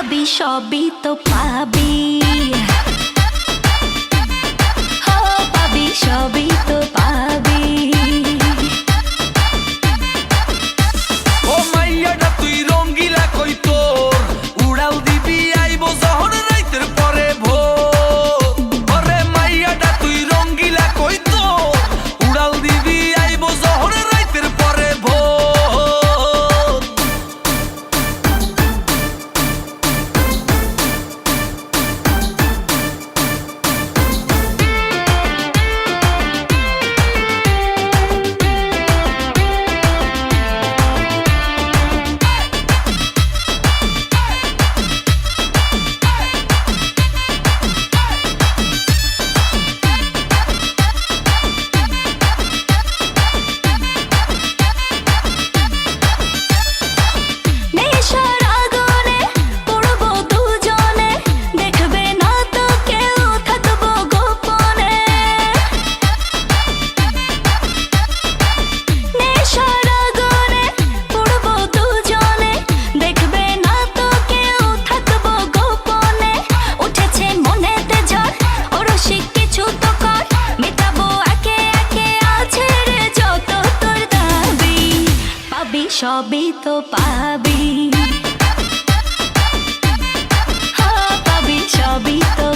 পাবি সবই তো পাবি। তবে তো পাবি। হ্যাঁ, পাবি সবই তো